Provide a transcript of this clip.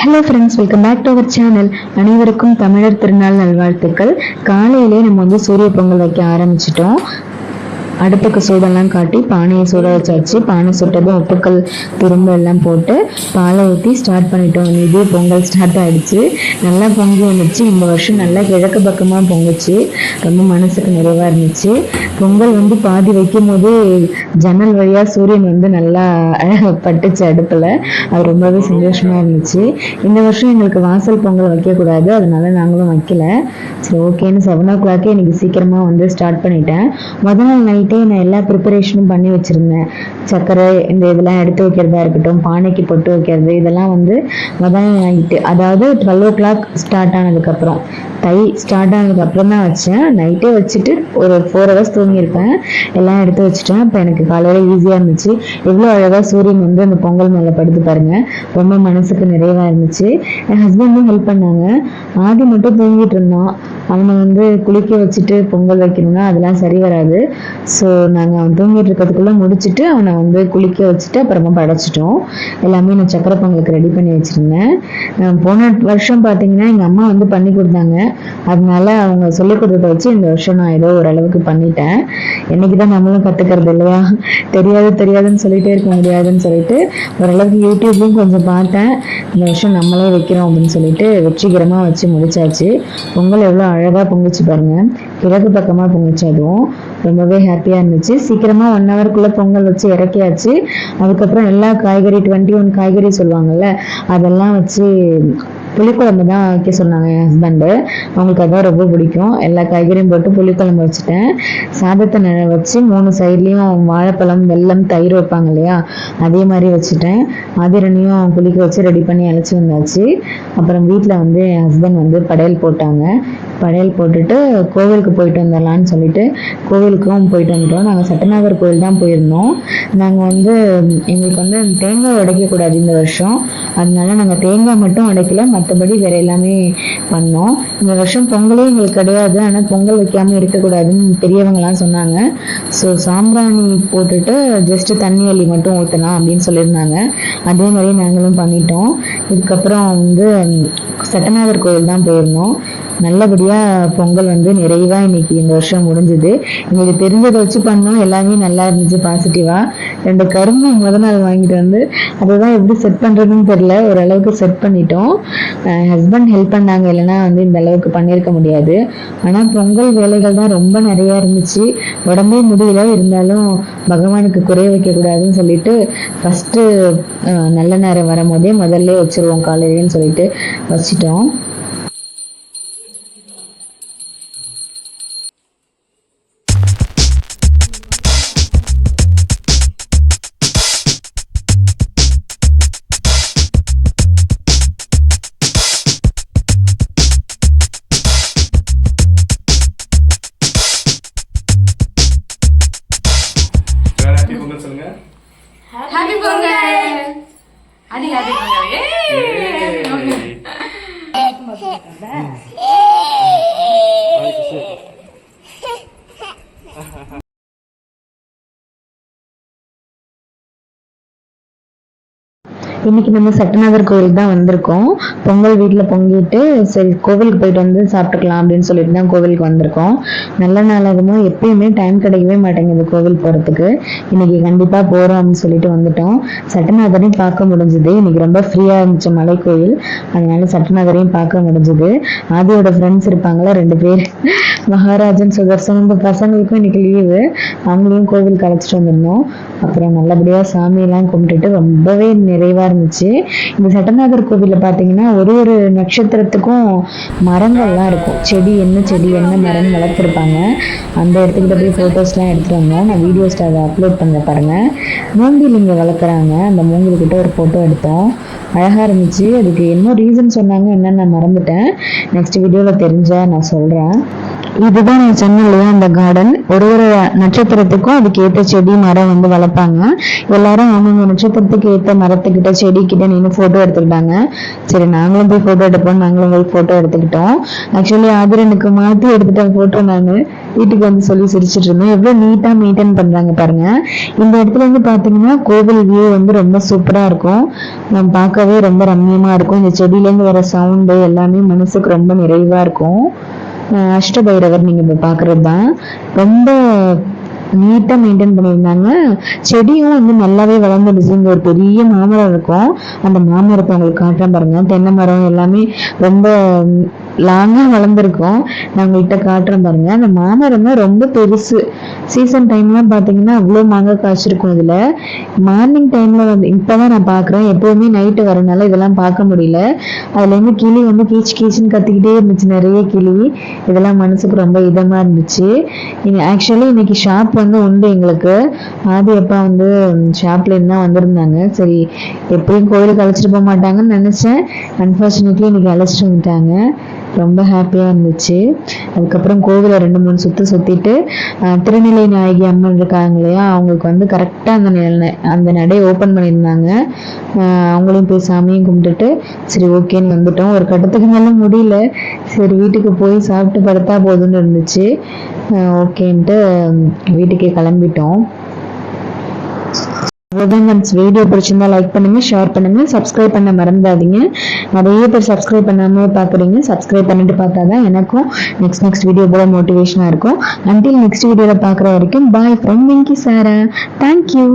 Hello friends welcome back to our channel அனைவருக்கும் தமிழர் திருநாள் நல்வாழ்த்துக்கள். காலையிலே நம்ம வந்து சூரிய பொங்கல் வைக்க ஆரம்பிச்சிட்டோம். அடுப்புக்கு சூடெல்லாம் காட்டி பானையை சூட வச்சாச்சு. பானை சுட்டதும் உப்புக்கள் திரும்ப எல்லாம் போட்டு பாலை ஊற்றி ஸ்டார்ட் பண்ணிட்டோம். இது பொங்கல் ஸ்டார்ட் ஆயிடுச்சு. நல்லா பொங்கி வந்துச்சு. இந்த வருஷம் நல்லா கிழக்கு பக்கமாக பொங்குச்சு. ரொம்ப மனசுக்கு நிறைவாக இருந்துச்சு. பொங்கல் வந்து பாதி வைக்கும் போது ஜன்னல் வழியாக சூரியன் வந்து நல்லா பட்டுச்சு அடுப்பில். அது ரொம்பவே சந்தோஷமாக இருந்துச்சு. இந்த வருஷம் எங்களுக்கு வாசல் பொங்கல் வைக்கக்கூடாது. அதனால நாங்களும் வைக்கல. சரி ஓகேன்னு செவன் ஓ கிளாக்கே எனக்கு சீக்கிரமாக வந்து ஸ்டார்ட் பண்ணிட்டேன். முதல் நாள் நைட்டே நான் எல்லா ப்ரிப்பரேஷனும் பண்ணி வச்சுருந்தேன். சர்க்கரை இந்த இதெல்லாம் எடுத்து வைக்கிறதா இருக்கட்டும் பானைக்கு பொட்டு வைக்கிறது இதெல்லாம் வந்து முதல் நைட்டு அதாவது டுவெல் ஓ கிளாக் ஸ்டார்ட் ஆனதுக்கப்புறம் தை ஸ்டார்ட் ஆனதுக்கப்புறம் தான் வச்சேன். நைட்டே வச்சுட்டு ஒரு ஃபோர் ஹவர்ஸ் தூங்கியிருப்பேன். எல்லாம் எடுத்து வச்சுட்டேன். இப்போ எனக்கு காலையில் ஈஸியாக இருந்துச்சு. எவ்வளோ அழகாக சூரியன் வந்து அந்த பொங்கல் மேலே படுத்து பாருங்க. ரொம்ப மனசுக்கு நிறைவாக இருந்துச்சு. என் ஹஸ்பண்டும் ஹெல்ப் பண்ணாங்க. ஆதி மட்டும் தூங்கிட்டு இருந்தான். அவனை வந்து குளிக்க வச்சுட்டு பொங்கல் வைக்கணும்னா அதெல்லாம் சரி வராது. ஸோ ஸோ நாங்கள் அவன் தூங்கிட்டு இருக்கிறதுக்குள்ளே முடிச்சுட்டு அவனை வந்து குளிக்க வச்சுட்டு அப்புறமா படைச்சிட்டோம். எல்லாமே நான் சக்கரை பொங்கலுக்கு ரெடி பண்ணி வச்சுருந்தேன். போன வருஷம் பார்த்தீங்கன்னா எங்கள் அம்மா வந்து பண்ணி கொடுத்தாங்க. அதனால அவங்க சொல்லிக் கொடுத்ததை வச்சு இந்த வருஷம் நான் ஏதோ ஓரளவுக்கு பண்ணிட்டேன். என்னைக்கு தான் நம்மளும் கற்றுக்கிறது இல்லையா? தெரியாது தெரியாதுன்னு சொல்லிட்டே இருக்க முடியாதுன்னு சொல்லிட்டு ஓரளவுக்கு யூடியூப்லையும் கொஞ்சம் பார்த்தேன். இந்த வருஷம் நம்மளே வைக்கிறோம் அப்படின்னு சொல்லிட்டு வெற்றிகரமாக வச்சு முடிச்சாச்சு. பொங்கல் எவ்வளோ அழகாக பொங்குச்சு பாருங்க. கிழக்கு பக்கமாக பொங்குச்சு அதுவும் ரொம்பவே ஹாப்பியாக இருந்துச்சு. சீக்கிரமாக ஒன் ஹவருக்குள்ளே பொங்கல் வச்சு இறக்கியாச்சு. அதுக்கப்புறம் எல்லா காய்கறி டுவெண்ட்டி ஒன் காய்கறி சொல்லுவாங்கல்ல அதெல்லாம் வச்சு புளிக்குழம்பு தான் வைக்க சொன்னாங்க என் ஹஸ்பண்டு அவங்களுக்கு அதான் ரொம்ப பிடிக்கும். எல்லா காய்கறியும் போட்டு புளிக்குழம்பு வச்சுட்டேன். சாதத்தை நிழ வச்சு மூணு சைட்லேயும் வாழைப்பழம் வெல்லம் தயிர் வைப்பாங்க இல்லையா? அதே மாதிரி வச்சுட்டேன். மதுரனையும் குளிக்க வச்சு ரெடி பண்ணி அழைச்சி வந்தாச்சு. அப்புறம் வீட்டில் வந்து என் ஹஸ்பண்ட் வந்து படையல் போட்டாங்க. படையல் போட்டுட்டு கோவிலுக்கு போயிட்டு வந்துடலான்னு சொல்லிட்டு கோவிலுக்கும் போயிட்டு வந்துட்டோம். நாங்கள் சட்டநாகர் கோவில் தான் போயிருந்தோம். நாங்கள் வந்து எங்களுக்கு வந்து தேங்காய் உடைக்கக்கூடாது இந்த வருஷம். அதனால நாங்கள் தேங்காய் மட்டும் அடைக்கல. மற்றபடி வேற எல்லாமே பண்ணோம். இந்த வருஷம் பொங்கலே எங்களுக்கு கிடையாது. ஆனால் பொங்கல் வைக்காம இருக்கக்கூடாதுன்னு பெரியவங்கலாம் சொன்னாங்க. ஸோ சாம்பிராணி போட்டுட்டு ஜஸ்ட் தண்ணி அள்ளி மட்டும் ஊற்றலாம் அப்படின்னு சொல்லியிருந்தாங்க. அதே மாதிரி நாங்களும் பண்ணிட்டோம். இதுக்கப்புறம் வந்து சட்டநாதர் கோயில் தான் போயிருந்தோம். நல்லபடியாக பொங்கல் வந்து நிறைவாக இன்னைக்கு இந்த வருஷம் முடிஞ்சுது. எங்களுக்கு தெரிஞ்சதை வச்சு பண்ணோம். எல்லாமே நல்லா இருந்துச்சு பாசிட்டிவாக ரெண்டு கரும்பு முத நாள் வாங்கிட்டு வந்து அதை தான் எப்படி செட் பண்ணுறதுன்னு தெரில ஓரளவுக்கு செட் பண்ணிட்டோம். ஹஸ்பண்ட் ஹெல்ப் பண்ணாங்க. இல்லைன்னா வந்து இந்த அளவுக்கு பண்ணியிருக்க முடியாது. ஆனால் பொங்கல் வேலைகள் தான் ரொம்ப நிறையா இருந்துச்சு. உடம்பே முடியல. இருந்தாலும் பகவானுக்கு குறைய வைக்கக்கூடாதுன்னு சொல்லிட்டு ஃபஸ்ட்டு நல்ல நேரம் வரும்போதே முதல்ல வச்சுருவோம் காலையிலேன்னு சொல்லிட்டு வச்சிட்டோம். இன்னைக்கு நம்ம சட்டநகர் கோயில் தான் வந்திருக்கோம். பொங்கல் வீட்டில் பொங்கிட்டு சரி கோவிலுக்கு போயிட்டு வந்து சாப்பிட்டுக்கலாம் அப்படின்னு சொல்லிட்டு தான் கோவிலுக்கு வந்திருக்கோம். நல்ல நாளாகவும் எப்பயுமே டைம் கிடைக்கவே மாட்டேங்குது கோவில் போகிறதுக்கு இன்னைக்கு கண்டிப்பாக போகிறோம் அப்படின்னு சொல்லிட்டு வந்துட்டோம். சட்டநாதரையும் பார்க்க முடிஞ்சுது. இன்னைக்கு ரொம்ப ஃப்ரீயாக இருந்துச்சு மலை கோயில் அதனால சட்டநாதரையும் பார்க்க முடிஞ்சுது. ஆதியோட ஃப்ரெண்ட்ஸ் இருப்பாங்களா? ரெண்டு பேர். மகாராஜன் சுதர்சன் இந்த பசங்களுக்கும் இன்னைக்கு லீவு அவங்களையும் கோவிலுக்கு அழைச்சிட்டு வந்திருந்தோம். அப்புறம் நல்லபடியாக சாமியெல்லாம் கும்பிட்டுட்டு ரொம்பவே நிறைவாக இருந்துச்சு இந்த சட்டநாதர் கோவிலில் பார்த்தீங்கன்னா ஒரு ஒரு நட்சத்திரத்துக்கும் மரங்கள்லாம் இருக்கும். செடி என்ன செடி என்ன மரம் வளர்த்துருப்பாங்க. அந்த இடத்துக்கிட்ட போய் ஃபோட்டோஸ்லாம் எடுத்துகிட்டு வந்தோம். நான் வீடியோஸ் அதை அப்லோட் பண்ண பாருங்கள் மூங்கில் இங்கே வளர்க்குறாங்க. அந்த மூங்கில்கிட்ட ஒரு ஃபோட்டோ எடுத்தோம். அழகாக இருந்துச்சு. அதுக்கு என்ன ரீசன் சொன்னாங்க என்னன்னு நான் மறந்துட்டேன். நெக்ஸ்ட் வீடியோவில் தெரிஞ்சால் நான் சொல்கிறேன் இதுதான் நான் சொன்னேன் இல்லையா அந்த கார்டன் ஒரு ஒரு நட்சத்திரத்துக்கும் அதுக்கு ஏற்ற செடி மரம் வந்து வளர்ப்பாங்க. எல்லாரும் அவங்கவுங்க நட்சத்திரத்துக்கு ஏற்ற மரத்துக்கிட்ட செடி கிட்ட நின்று போட்டோ எடுத்துக்கிட்டாங்க. சரி நாங்களும் போய் போட்டோ எடுப்போம் நாங்களும் போய் போட்டோ எடுத்துக்கிட்டோம். ஆக்சுவலி ஆதிரனுக்கு மாத்தி எடுத்துட்ட போட்டோ நான். வீட்டுக்கு வந்து சொல்லி சிரிச்சிட்டு இருந்தேன் எவ்வளவு நீட்டா மெயின்டைன் பண்றாங்க பாருங்க. இந்த இடத்துல இருந்து பாத்தீங்கன்னா கோவில் வியூ வந்து ரொம்ப சூப்பரா இருக்கும். நம்ம பார்க்கவே ரொம்ப ரம்மியமாக இருக்கும். இந்த செடியில இருந்து வர சவுண்டு எல்லாமே மனசுக்கு ரொம்ப நிறைவா இருக்கும். அஷ்டபைரவர் நீங்க இப்ப பாக்குறது தான் ரொம்ப நீட்டா மெயின்டைன் பண்ணியிருந்தாங்க. செடியும் வந்து நல்லாவே வளர்ந்துடுச்சு ஒரு பெரிய மாமரம் இருக்கும். அந்த மாமரத்தை உங்களுக்கு காட்டுறேன் பாருங்க. தென்னை மரம் எல்லாமே ரொம்ப லாங்காக வளர்ந்துருக்கோம். நான் உங்கள்கிட்ட காட்டுறேன் பாருங்க. அந்த மாமரம் தான் ரொம்ப பெருசு. சீசன் டைம்லாம் பார்த்தீங்கன்னா அவ்வளோ மாங்காய் காய்ச்சிருக்கும் இதில் மார்னிங் டைமில் வந்து இப்போ தான் நான் பார்க்குறேன் எப்போவுமே நைட்டு வரனால இதெல்லாம் பார்க்க முடியல. அதுலேருந்து கிளி வந்து கீச் கீச்சுன்னு கத்திக்கிட்டே இருந்துச்சு. நிறைய கிளி. இதெல்லாம் மனசுக்கு ரொம்ப இதமாக இருந்துச்சு. இனி ஆக்சுவலி இன்னைக்கு ஷாப் வந்து உண்டு எங்களுக்கு. ஆதி அப்பா வந்து ஷாப்லேருந்து தான் வந்திருந்தாங்க. சரி எப்பயும் கோயிலுக்கு அழைச்சிட்டு போக மாட்டாங்கன்னு நினச்சேன். அன்ஃபார்ச்சுனேட்லி இன்னைக்கு அழைச்சிட்டு வந்துட்டாங்க. ரொம்ப ஹாப்பியாக இருந்துச்சு. அதுக்கப்புறம் கோவிலை ரெண்டு மூணு சுற்று சுற்றிட்டு திருநிலை நாயகி அம்மன் இருக்காங்க இல்லையா அவங்களுக்கு வந்து கரெக்டாக அந்த நெ- அந்த நடை ஓப்பன் பண்ணியிருந்தாங்க. அவங்களையும் போய் சாமியும் கும்பிட்டுட்டு சரி ஓகேன்னு வந்துட்டோம். ஒரு கட்டத்துக்கு மேலே முடியல. சரி வீட்டுக்கு போய் சாப்பிட்டு படுத்தா போதும்னு இருந்துச்சு. ஓகேன்ட்டு வீட்டுக்கே கிளம்பிட்டோம். அவ்வளோதான் வீடியோ பிடிச்சிருந்தா லைக் பண்ணுங்க ஷேர் பண்ணுங்க சப்ஸ்கிரைப் பண்ண மறந்துடாதீங்க. நிறைய பேர் சப்ஸ்கிரைப் பண்ணாம பாக்குறீங்க சப்ஸ்கிரைப் பண்ணிட்டு பார்த்தா தான் எனக்கும் நெக்ஸ்ட் நெக்ஸ்ட் வீடியோ போல மோட்டிவேஷனா இருக்கும். அன்டில் நெக்ஸ்ட் வீடியோல பார்க்குற வரைக்கும் பாய் ஃப்ரம் விங்கி சாரா தேங்க்யூ